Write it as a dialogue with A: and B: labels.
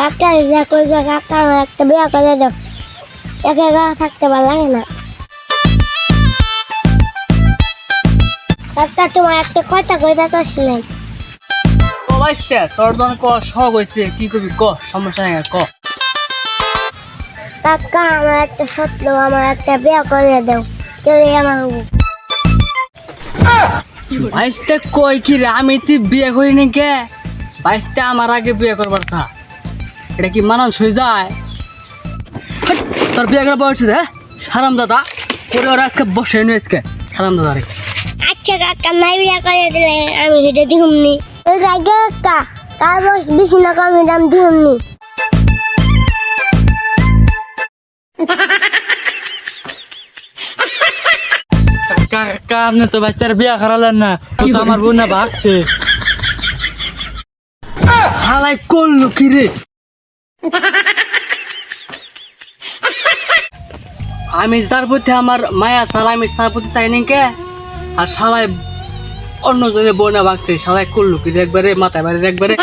A: কাকা যা যা কাকা আমার একটা বিয়া করে দাও। একা একা থাকতে ভালো লাগে না। কাকা তোমার একটা কথা কই বেতাছিলেন
B: ও বাইস্তে তোর দন ক শখ হয়েছে কি করবি ক সমস্যা নাই ক।
A: কাকা আমার একটা স্বপ্ন আমার একটা বিয়া করে দাও। চলে আমার
B: বাইস্তে কই কি রে আমি তুই বিয়ে করি নি কে? বাইস্তে আমার আগে বিয়ে করবার থা এটা কি মানান হয়ে যায়? হাট, তোর বিয়ে করার বয়স হ্যাঁ? হারাম দাদা করে ওরা আজকে বসে নি আজকে। হারাম দাদা রে।
A: আচ্ছা কাকা নাই বিয়া করে দিলে আমি সেটা দিহুমনি। ওই আগে কাকা তার বয়স বেশি না কম দাম দিহুমনি।
C: কাকা আপনি তো বাচ্চার বিয়া করালেন না। আমার বোন না ভাগছে।
B: হালাই করল কি রে? আমি যার প্রতি আমার মায়া সালাই আমি তার প্রতি চাই নিকে আর সালাই অন্য বোনা ভাগছে সালাই করল কি একবারে মাথায় বাড়ি একবারে।